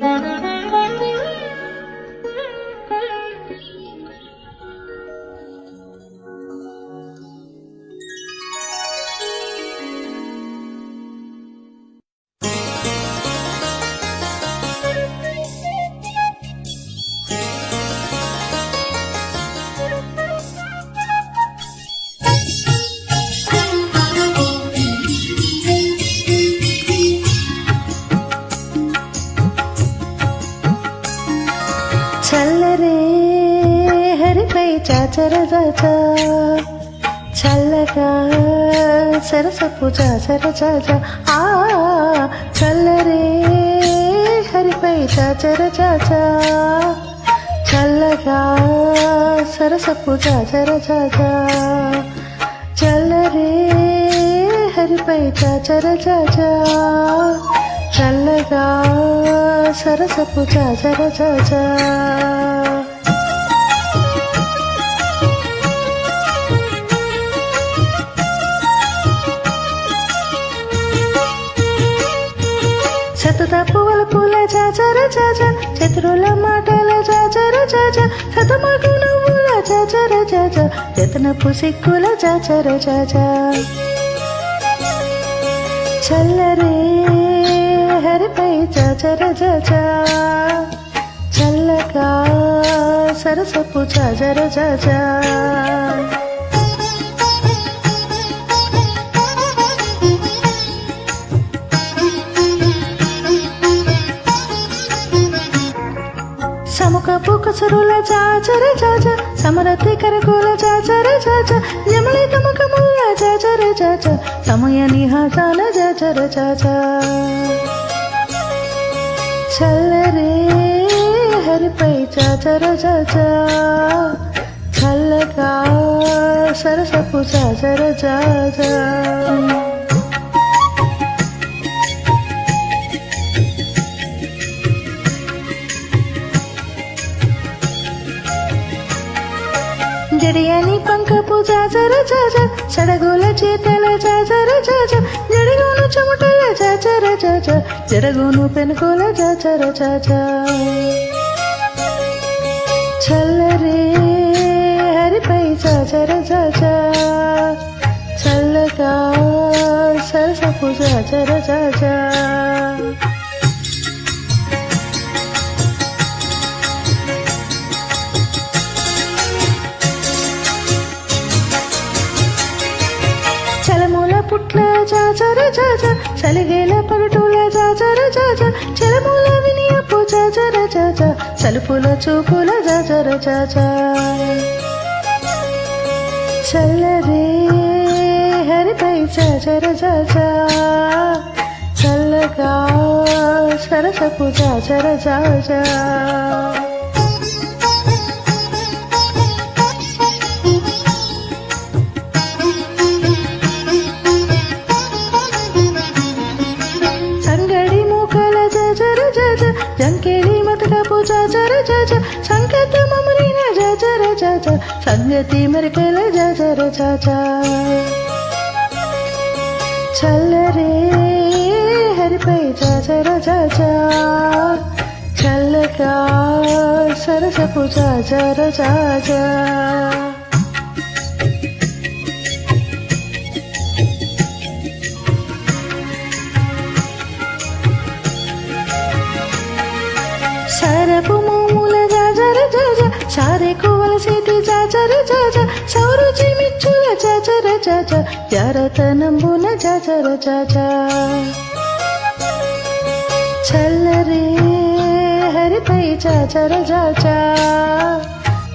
చల్లరే చాచర చల్లగా సరసపు చాచర చాచా ఆ చల్లరే హరిపై చరచ చల్లగా సరసపు చాచర చాచా చల్లరే హరిపై చరచ చాచా చల్లగా సరసపు చాచర తలుపుల శతత పువ్వుల చాచర చాచ చతురుల మాటల చాచర చాచ శతమగు నవ్వుల చాచర చాచ జతనపు సిక్కుల చాచర చాచ చల్లరే హరిపై చాచర చాచ చల్లగా సరసపు చాచర చాచా సముఖపు కసరుల చాచర చాచ సమరతి కరకుల చాచర చాచ యమలి తమకముల చాచర చాచ సమయ నిహాసాల చాచర చాచ చల్లరే హరిపై చాచర చాచ చల్లగా సరసపు చాచర చాచ చాచర చాచ సడగుల చేతల చాచర చాచ జడిగోను చెమటల చాచర చాచ జడగోను పెనుకోల చాచర చాచ చల్లరే హరిపై చాచర చాచ చల్లగా సరసపు చాచర చాచా పుట్ల చాచర చాచ సలిగేల పగటుల చాచర చాచ చలముల వినియపు చాచర చాచ సలుపుల చూపుల చాచర చాచ చల్లరే హరిపై చాచర చాచ చల్లగా సరసపు చాచర చాచ జజ జంకేలి మతకపు జజర జజ సంకేత మమరిన జజర జజ సంగతి మెరికల జజర జజ చల్లరే హరిపై జజర జజ చల్లగా సరసపు జజర జజ జాజర జరతనంబున జాజర జాజ చల్లరే హరిపై జాజర జాజ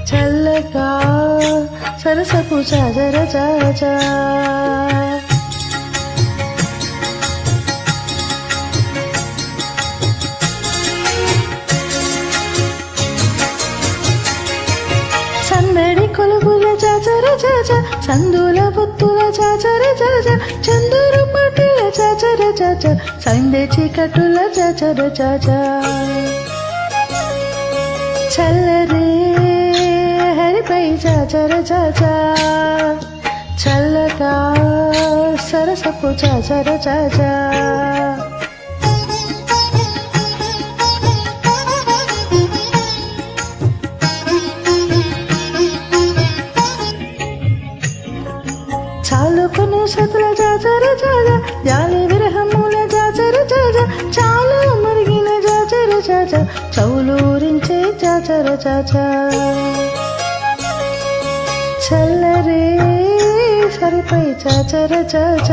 చల్లగా సరసపు జాజర జాజా కొలుగుల చాచర చాచ సందుల పొత్తుల చాచర చాచ చందూరు పట్టుల చాచర చాచ సందే చీకటుల చాచర చాచ చల్లరే హరిపై చాచర చాచ చల్లగా సరసపు చాచర చాచా జాలి విరహముల జాజర జాజ చాలా మరిగిన జాజర జాజ చౌలూరించే జాజర జాజ చల్లరే సరిపై చాచర చాచ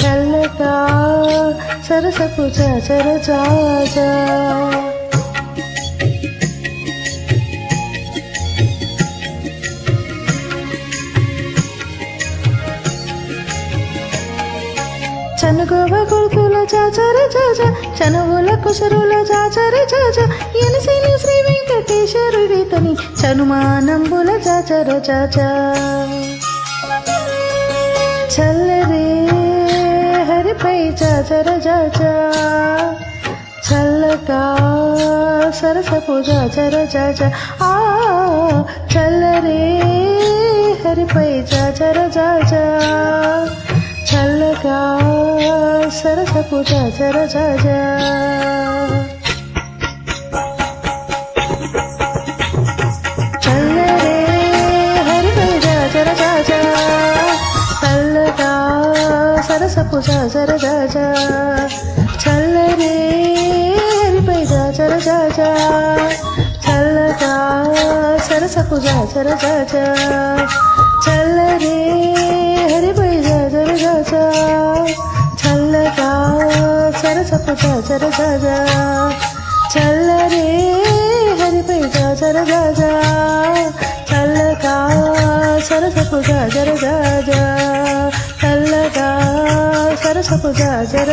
చల్లగా సరసపు చాచర చాచా చనుగోవ కొడుకుల చాచర చాచ చనువుల కుసరుల చాచర చాచ ఎనసేని శ్రీ వెంకటేశ్వరుడితని చనుమానంబుల చాచర చాచ చల్లరే హరిపై చాచర చాచా చల్లగా సరసపు చాచర చాచ ఆ చల్లరే హరిపై చాచర చాచా చల్లగా సరసపు చాచర చాచా చల్లరే హరిపై చాచర చాచా చల్లగా సరసపు చాచర చాచా చల్లరే హరిపై చాచర చాచా చల్లగా సరసపు చాచర చాచా సరసపు చల్లరే హరిపై గాజర గాజా సరసపు గాజర గాజా సరసపు గాజర